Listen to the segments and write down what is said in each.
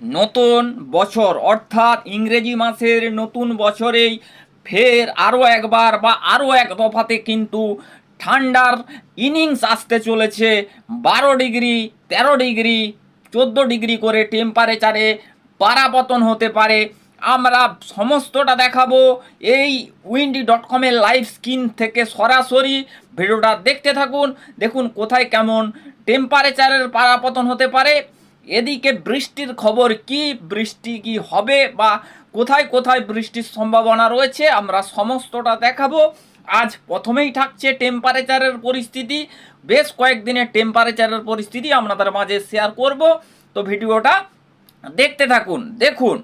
নতুন বছর, অর্থাৎ ইংরেজি মাসের নতুন বছরেই ফের আরও একবার বা আরও এক দফাতে কিন্তু ঠান্ডার ইনিংস আসতে চলেছে। বারো ডিগ্রি, তেরো ডিগ্রি, চোদ্দ ডিগ্রি করে টেম্পারেচারে পারাপতন হতে পারে। আমরা সমস্তটা দেখাবো এই উইন্ডি ডট কমের লাইভ স্ক্রিন থেকে সরাসরি। ভিডিওটা দেখতে থাকুন, দেখুন কোথায় কেমন টেম্পারেচারের পারাপতন হতে পারে। এদিকে বৃষ্টির খবর কি? বৃষ্টি কি হবে বা কোথায় কোথায় বৃষ্টির সম্ভাবনা রয়েছে? আমরা সমস্তটা দেখাবো। আজ প্রথমেই থাকছে টেম্পারেচারের পরিস্থিতি। বেশ কয়েকদিনের টেম্পারেচারের পরিস্থিতি আপনাদের মাঝে শেয়ার করব। তো ভিডিওটা দেখতে থাকুন। দেখুন,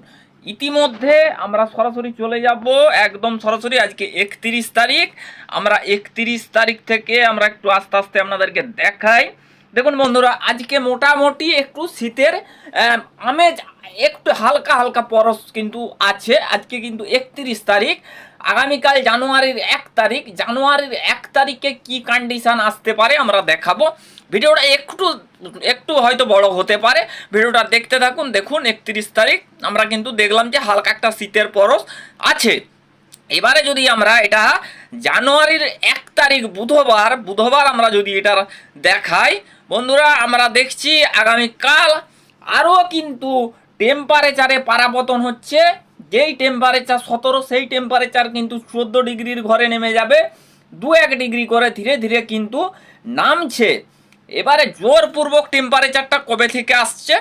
ইতিমধ্যে আমরা সরাসরি চলে যাব একদম সরাসরি আজকে একত্রিশ তারিখ। আমরা একত্রিশ তারিখ থেকে আমরা একটু আস্তে আস্তে আপনাদেরকে দেখাই। দেখুন বন্ধুরা, আজকে মোটামুটি একটু শীতের আমেজ একটু হালকা হালকা পরশ কিন্তু আছে। আজকে কিন্তু একত্রিশ তারিখ, আগামীকাল জানুয়ারির এক তারিখ। জানুয়ারির এক তারিখে কি কন্ডিশন আসতে পারে আমরা দেখাবো। ভিডিওটা একটু একটু হয়তো বড় হতে পারে। ভিডিওটা দেখতে থাকুন, দেখুন একত্রিশ তারিখ। আমরা কিন্তু দেখলাম যে হালকা একটা শীতের পরশ আছে। এবারে যদি আমরা এটা জানুয়ারির এক তারিখ, বুধবার বুধবার আমরা যদি এটার দেখাই বন্ধুরা, আমরা দেখছি আগামীকাল আরও কিন্তু টেম্পারেচারে পারাপতন হচ্ছে। যেই টেম্পারেচার সতেরো, সেই টেম্পারেচার কিন্তু চোদ্দ ডিগ্রির ঘরে নেমে যাবে। দু এক ডিগ্রি করে ধীরে ধীরে কিন্তু নামছে। এবারে জোরপূর্বক টেম্পারেচারটা কবে থেকে আসছে?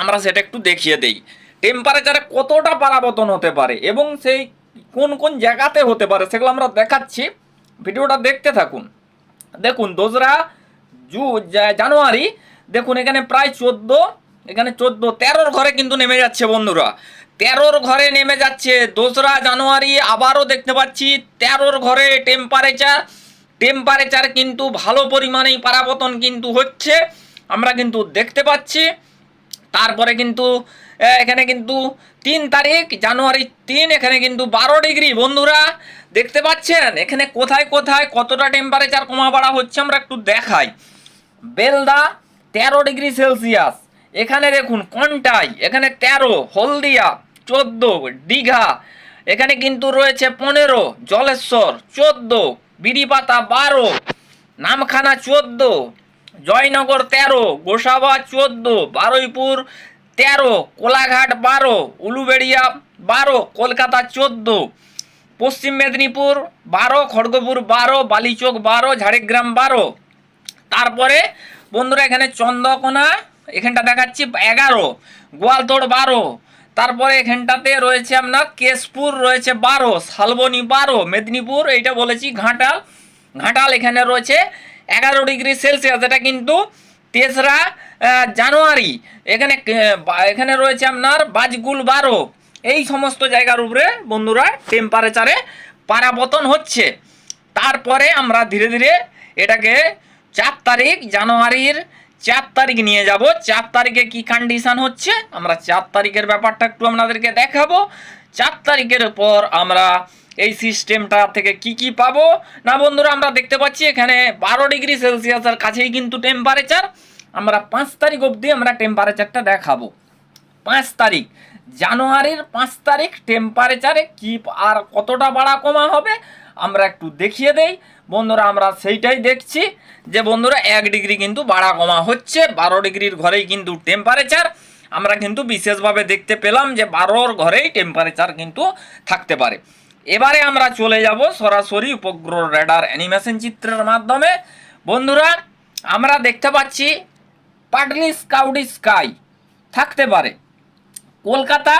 আমরা সেটা একটু দেখিয়ে দেই। টেম্পারেচারে কতটা পারাবতন হতে পারে এবং সেই কোন কোন জায়গাতে হতে পারে, সেগুলো আমরা দেখাচ্ছি। ভিডিওটা দেখতে থাকুন। দেখুন, দোসরা জু জানুয়ারি। দেখুন, এখানে প্রায় চোদ্দ, এখানে চোদ্দ, তেরোর ঘরে কিন্তু নেমে যাচ্ছে বন্ধুরা। তেরোর ঘরে নেমে যাচ্ছে। দোসরা জানুয়ারি আবারও দেখতে পাচ্ছি, তেরোর ঘরে টেম্পারেচার টেম্পারেচার কিন্তু ভালো পরিমাণেই পারাপতন কিন্তু হচ্ছে, আমরা কিন্তু দেখতে পাচ্ছি। তারপরে কিন্তু এখানে কিন্তু তিন তারিখ, জানুয়ারি তিন, এখানে কিন্তু বারো ডিগ্রি। বন্ধুরা, দেখতে পাচ্ছেন? এখানে কোথায় কোথায় কতটা টেম্পারেচার কমা বাড়া হচ্ছে আমরা একটু দেখাই। বেলদা তেরো ডিগ্রি সেলসিয়াস। এখানে দেখুন কন্টাই? এখানে তেরো, হলদিয়া, চোদ্দ, দীঘা। এখানে কিন্তু রয়েছে পনেরো, জলেশ্বর, চোদ্দ বিড়িপাতা বারো, নামখানা চোদ্দ, জয়নগর তেরো, গোসাবা চোদ্দ, বারুইপুর তেরো, কোলাঘাট বারো, উলুবেড়িয়া বারো, কলকাতা চোদ্দ, পশ্চিম মেদিনীপুর বারো, খড়গপুর বারো, বালিচক বারো, ঝাড়গ্রাম বারো। তারপরে বন্ধুরা এখানে চন্দ্রকোনা, এখানটা দেখাচ্ছি এগারো, গোয়ালতোড় বারো, তারপরে এখানটাতে রয়েছে আপনার কেশপুর, রয়েছে বারো, শালবনী বারো, মেদিনীপুর, এইটা বলেছি ঘাটাল ঘাটাল এখানে রয়েছে এগারো ডিগ্রি সেলসিয়াস, এটা কিন্তু তেসরা জানুয়ারি, এখানে এখানে রয়েছে আপনার বাজগুল বারো, এই সমস্ত জায়গার উপরে বন্ধুরা টেম্পারেচারে পারাপতন হচ্ছে। তারপরে আমরা ধীরে ধীরে এটাকে চার তারিখ জানুয়ারির চার তারিখ নিয়ে যাব। চার তারিখে কি কন্ডিশন হচ্ছে? আমরা চার তারিখের ব্যাপারটা একটু আপনাদেরকে দেখাবো। চার তারিখের পর আমরা এই সিস্টেমটা থেকে কি কি পাবো? না বন্ধুরা, আমরা দেখতে পাচ্ছি এখানে বারো ডিগ্রি সেলসিয়াসের কাছেই কিন্তু টেম্পারেচার আমরা পাঁচ তারিখ অবধি আমরা টেম্পারেচারটা দেখাবো। পাঁচ তারিখ, জানুয়ারির পাঁচ তারিখ টেম্পারেচারে কি আর কতটা বাড়া কমা হবে? আমরা একটু দেখিয়ে দেই। বন্ধুরা, আমরা সেইটাই দেখছি যে বন্ধুরা, এক ডিগ্রি কিন্তু বাড়া কমা হচ্ছে। বারো ডিগ্রির ঘরেই কিন্তু টেম্পারেচার আমরা কিন্তু বিশেষভাবে দেখতে পেলাম যে বারোর ঘরেই টেম্পারেচার কিন্তু থাকতে পারে। এবারে আমরা চলে যাব সরাসরি উপগ্রহ রেডার অ্যানিমেশন চিত্রের মাধ্যমে। বন্ধুরা, আমরা দেখতে পাচ্ছি পাটলি স্কাউডি স্কাই থাকতে পারে। কলকাতা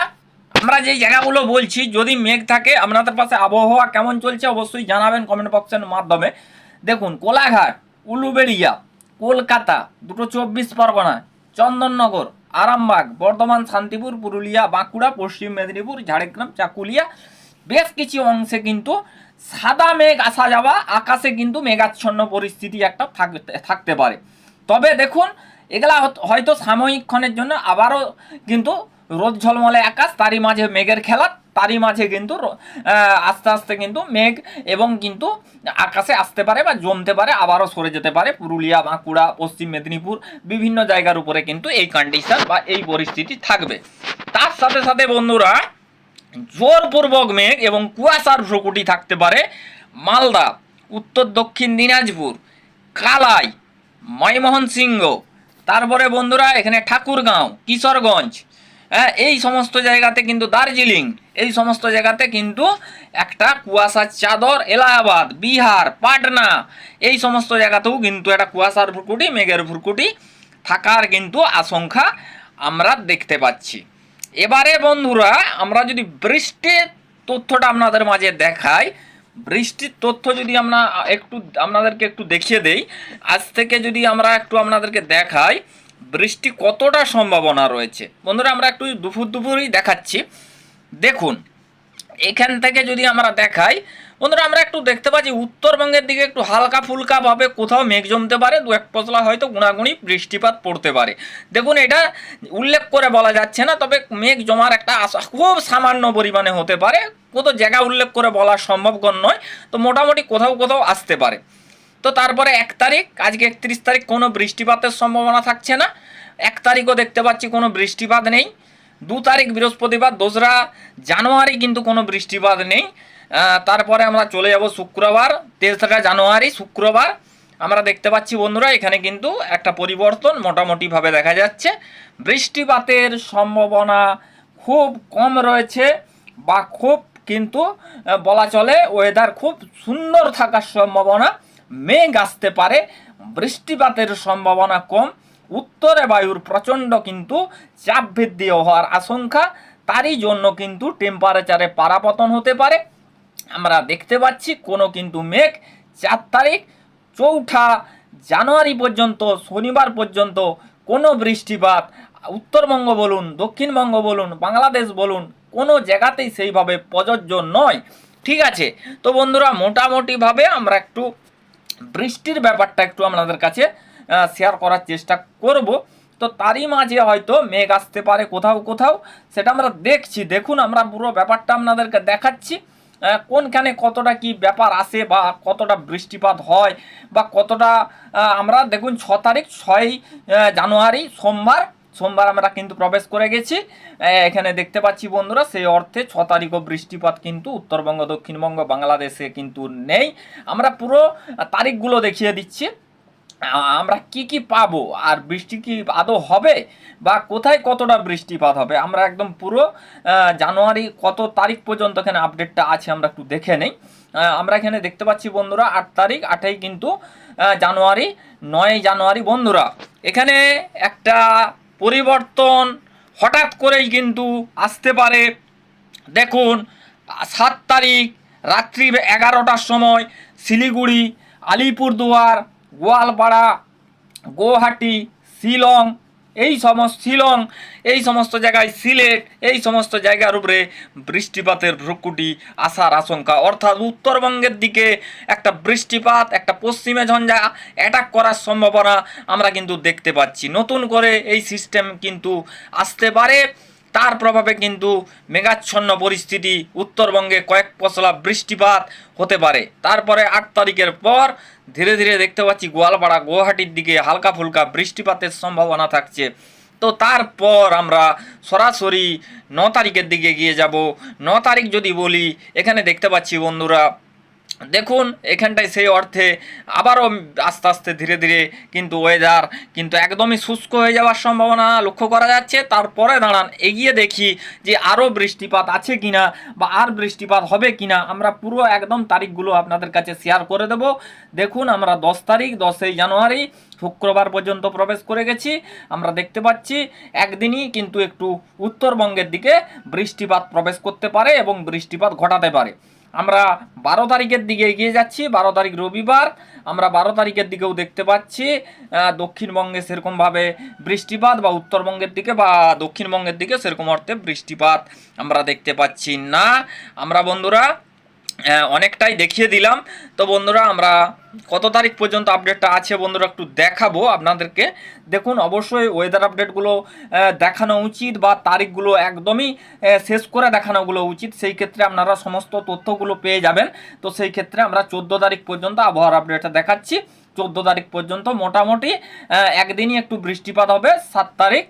আমরা যে জায়গাগুলো বলছি, যদি মেঘ থাকে, আপনাদের পাশে আবহাওয়া কেমন চলছে অবশ্যই জানাবেন কমেন্ট বক্সের মাধ্যমে। দেখুন, কোলাঘাট, উলুবেড়িয়া, কলকাতা, দুটো চব্বিশ পরগনা, চন্দননগর, আরামবাগ, বর্ধমান, শান্তিপুর, পুরুলিয়া, বাঁকুড়া, পশ্চিম মেদিনীপুর, ঝাড়গ্রাম, চাকুলিয়া, বেশ কিছু অংশে কিন্তু সাদা মেঘ আসা যাওয়া, আকাশে কিন্তু মেঘাচ্ছন্ন পরিস্থিতি একটা থাকতে পারে। তবে দেখুন, এগুলা হয়তো সাময়িকক্ষণের জন্য আবারও কিন্তু রোদ ঝলমলে আকাশ, তারই মাঝে মেঘের খেলা, তারই মাঝে কিন্তু আস্তে আস্তে কিন্তু মেঘ এবং কিন্তু আকাশে আসতে পারে বা জমতে পারে, আবারও সরে যেতে পারে। পুরুলিয়া, বাঁকুড়া, পশ্চিম মেদিনীপুর বিভিন্ন জায়গার উপরে কিন্তু এই কন্ডিশন বা এই পরিস্থিতি থাকবে। তার সাথে সাথে বন্ধুরা, জোরপূর্বক মেঘ এবং কুয়াশার ভ্রকুটি থাকতে পারে মালদা, উত্তর দক্ষিণ দিনাজপুর, কালাই ময়মোহন সিংহ তারপরে বন্ধুরা, এখানে ঠাকুরগাঁও, কিশোরগঞ্জ হ্যাঁ এই সমস্ত জায়গাতে কিন্তু দার্জিলিং, এই সমস্ত জায়গাতে কিন্তু একটা কুয়াশার চাদর, এলাহাবাদ, বিহার, পাটনা, এই সমস্ত জায়গাতেও কিন্তু একটা কুয়াশার ভুরকুটি, মেঘের ভুরকুটি থাকার কিন্তু আশঙ্কা আমরা দেখতে পাচ্ছি। এবারে বন্ধুরা, আমরা যদি বৃষ্টির তথ্যটা আপনাদের মাঝে দেখাই, বৃষ্টির তথ্য যদি আমরা একটু, আপনাদেরকে একটু দেখিয়ে দেই, আজ থেকে যদি আমরা একটু আপনাদেরকে দেখাই বৃষ্টি কতটা সম্ভাবনা রয়েছে? বন্ধুরা, আমরা একটু দুপুর দুপুরই দেখাচ্ছি। দেখুন, এখান থেকে যদি আমরা দেখাই, বন্ধুরা, আমরা একটু দেখতে পাচ্ছি, উত্তরবঙ্গের দিকে একটু হালকা ফুলকা ভাবে কোথাও মেঘ জমতে পারে, দু এক পশলা হয়তো গুণাগুণি বৃষ্টিপাত পড়তে পারে। দেখুন, এটা উল্লেখ করে বলা যাচ্ছে না, তবে মেঘ জমার একটা আশা খুব সামান্য পরিমাণে হতে পারে। কত জায়গা উল্লেখ করে বলা সম্ভবকর নয়, তো মোটামুটি কোথাও কোথাও আসতে পারে। তো তারপরে এক তারিখ, আজকে একত্রিশ তারিখ, কোনো বৃষ্টিপাতের সম্ভাবনা থাকছে না। এক তারিখও দেখতে পাচ্ছি কোনো বৃষ্টিপাত নেই। দু তারিখ বৃহস্পতিবার, দোসরা জানুয়ারি কিন্তু কোনো বৃষ্টিপাত নেই। তারপরে আমরা চলে যাব শুক্রবার, তেসরা জানুয়ারি, শুক্রবার। আমরা দেখতে পাচ্ছি বন্ধুরা, এখানে কিন্তু একটা পরিবর্তন মোটামুটিভাবে দেখা যাচ্ছে। বৃষ্টিপাতের সম্ভাবনা খুব কম রয়েছে বা খুব কিন্তু বলা চলে ওয়েদার খুব সুন্দর থাকার সম্ভাবনা। মেঘ আসতে পারে, বৃষ্টিপাতের সম্ভাবনা কম, উত্তরে বায়ুর প্রচণ্ড কিন্তু চাপ বৃদ্ধি হওয়ার আশঙ্কা, তারই জন্য কিন্তু টেম্পারেচারে পারাপতন হতে পারে। আমরা দেখতে পাচ্ছি কোনো কিন্তু মেঘ চার তারিখ, চৌঠা জানুয়ারি পর্যন্ত, শনিবার পর্যন্ত কোনো বৃষ্টিপাত উত্তরবঙ্গ বলুন দক্ষিণবঙ্গ বলুন, বাংলাদেশ বলুন, কোনো জায়গাতেই সেইভাবে প্রযোজ্য নয়। ঠিক আছে, তো বন্ধুরা, মোটামুটিভাবে আমরা একটু বৃষ্টির ব্যাপারটা একটু আপনাদের কাছে শেয়ার করার চেষ্টা করব। তো তারই মাঝে হয়তো মেঘ আসতে পারে কোথাও কোথাও, সেটা আমরা দেখছি। দেখুন, আমরা পুরো ব্যাপারটা আপনাদেরকে দেখাচ্ছি কোনখানে কতটা কি ব্যাপার আসে বা কতটা বৃষ্টিপাত হয় বা কতটা আমরা দেখুন ছ তারিখ ছয় জানুয়ারি, সোমবার সোমবার আমরা কিন্তু প্রবেশ করে গেছি। এখানে দেখতে পাচ্ছি বন্ধুরা, সেই অর্থে ছ তারিখও বৃষ্টিপাত কিন্তু উত্তরবঙ্গ, দক্ষিণবঙ্গ, বাংলাদেশে কিন্তু নেই। আমরা পুরো তারিখগুলো দেখিয়ে দিচ্ছি। আমরা কি কি পাবো? আর বৃষ্টি কি আদৌ হবে? বা কোথায় কতটা বৃষ্টিপাত হবে? আমরা একদম পুরো জানুয়ারি কত তারিখ পর্যন্ত এখানে আপডেটটা আছে আমরা একটু দেখে নেই। আমরা এখানে দেখতে পাচ্ছি বন্ধুরা, আট তারিখ, আটাই কিন্তু জানুয়ারি নয় জানুয়ারি। বন্ধুরা, এখানে একটা পরিবর্তন হঠাৎ করেই কিন্তু আসতে পারে। দেখুন, সাত তারিখ রাত্রি এগারোটার সময় শিলিগুড়ি, আলিপুরদুয়ার, গোয়ালপাড়া গুয়াহাটি শিলং এই সমস্ত শিলং, এই সমস্ত জায়গায় সিলেট, এই সমস্ত জায়গার উপরে বৃষ্টিপাতের ভ্রুকুটি আসার আশঙ্কা। অর্থাৎ উত্তরবঙ্গের দিকে একটা বৃষ্টিপাত, একটা পশ্চিমে ঝঞ্ঝা অ্যাটাক করার সম্ভাবনা আমরা কিন্তু দেখতে পাচ্ছি। নতুন করে এই সিস্টেম কিন্তু আসতে পারে। তার প্রভাবে কিন্তু মেঘাচ্ছন্ন পরিস্থিতি উত্তরবঙ্গে কয়েক পশলা বৃষ্টিপাত হতে পারে। তারপরে আট তারিখের পর ধীরে ধীরে দেখতে পাচ্ছি গোয়ালপাড়া গুয়াহাটির দিকে হালকা ফুলকা বৃষ্টিপাতের সম্ভাবনা থাকছে। তো তারপর আমরা সরাসরি ন তারিখের দিকে গিয়ে যাব। ন তারিখ যদি বলি, এখানে দেখতে পাচ্ছি বন্ধুরা দেখুন, এখানটায় সেই অর্থে আবারও আস্তে আস্তে ধীরে ধীরে কিন্তু ওয়েদার কিন্তু একদমই শুষ্ক হয়ে যাওয়ার সম্ভাবনা লক্ষ্য করা যাচ্ছে। তারপরে দাঁড়ান, এগিয়ে দেখি যে আরও বৃষ্টিপাত আছে কিনা বা আর বৃষ্টিপাত হবে কিনা। আমরা পুরো একদম তারিখগুলো আপনাদের কাছে শেয়ার করে দেব। দেখুন, আমরা দশ তারিখ, দশই জানুয়ারি, শুক্রবার পর্যন্ত প্রবেশ করে গেছি। আমরা দেখতে পাচ্ছি একদিনই কিন্তু একটু উত্তরবঙ্গের দিকে বৃষ্টিপাত প্রবেশ করতে পারে এবং বৃষ্টিপাত ঘটাতে পারে। আমরা বারো তারিখের দিকে এগিয়ে যাচ্ছি, বারো তারিখ রবিবার। আমরা বারো তারিখের দিকেও দেখতে পাচ্ছি দক্ষিণবঙ্গে সেরকমভাবে বৃষ্টিপাত বা উত্তরবঙ্গের দিকে বা দক্ষিণবঙ্গের দিকে সেরকম অর্থে বৃষ্টিপাত আমরা দেখতে পাচ্ছি না। আমরা বন্ধুরা অনেকটাই দেখিয়ে দিলাম। তো বন্ধুরা, আমরা কত তারিখ পর্যন্ত আপডেটটা আছে বন্ধুরা একটু দেখাবো আপনাদেরকে। দেখুন, অবশ্যই ওয়েদার আপডেটগুলো দেখানো উচিত বা তারিখগুলো একদমই শেষ করে দেখানোগুলো উচিত। সেই ক্ষেত্রে আপনারা সমস্ত তথ্যগুলো পেয়ে যাবেন। তো সেই ক্ষেত্রে আমরা চোদ্দ তারিখ পর্যন্ত আবহাওয়ার আপডেটটা দেখাচ্ছি। চোদ্দ তারিখ পর্যন্ত মোটামুটি একদিনই একটু বৃষ্টিপাত হবে। সাত তারিখ,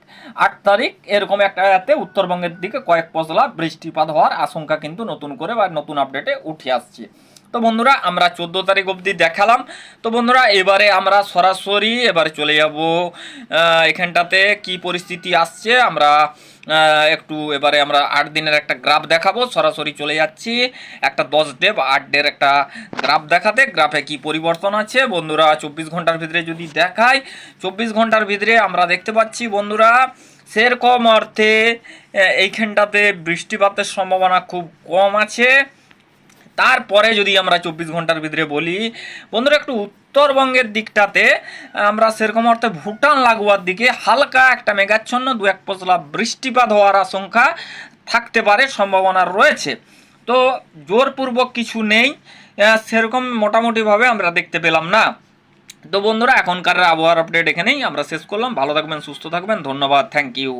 আট তারিখ, এরকম একটা রাতে উত্তরবঙ্গের দিকে কয়েক পশলা বৃষ্টিপাত হওয়ার আশঙ্কা কিন্তু নতুন করে বা নতুন আপডেটে উঠে আসছে। তো বন্ধুরা, আমরা চোদ্দ তারিখ অবধি দেখালাম। তো বন্ধুরা, এবারে আমরা সরাসরি এবারে চলে যাব এখানটাতে কি পরিস্থিতি আসছে, আমরা একটু এবারে আমরা আট দিনের একটা গ্রাফ দেখাবো, সরাসরি চলে যাচ্ছি। একটা দশ ডে বা আট ডের একটা গ্রাফ দেখাতে, গ্রাফে কি পরিবর্তন আছে। বন্ধুরা, চব্বিশ ঘণ্টার ভিতরে যদি দেখায় চব্বিশ ঘণ্টার ভিতরে আমরা দেখতে পাচ্ছি বন্ধুরা, সেরকম অর্থে এইখানটাতে বৃষ্টিপাতের সম্ভাবনা খুব কম আছে। তারপরে যদি আমরা চব্বিশ ঘণ্টার ভিতরে বলি, বন্ধুরা একটু উত্তরবঙ্গের দিকটাতে, আমরা সেরকম অর্থে ভুটান লাগোয়ার দিকে হালকা একটা মেঘাচ্ছন্ন, দু এক পশলা বৃষ্টিপাত হওয়ার আশঙ্কা থাকতে পারে, সম্ভাবনা রয়েছে। তো জোরপূর্বক কিছু নেই সেরকম মোটামুটিভাবে আমরা দেখতে পেলাম না। তো বন্ধুরা, এখনকার আবহাওয়ার আপডেট এখানেই, আমরা শেষ করলাম। ভালো থাকবেন, সুস্থ থাকবেন, ধন্যবাদ থ্যাংক ইউ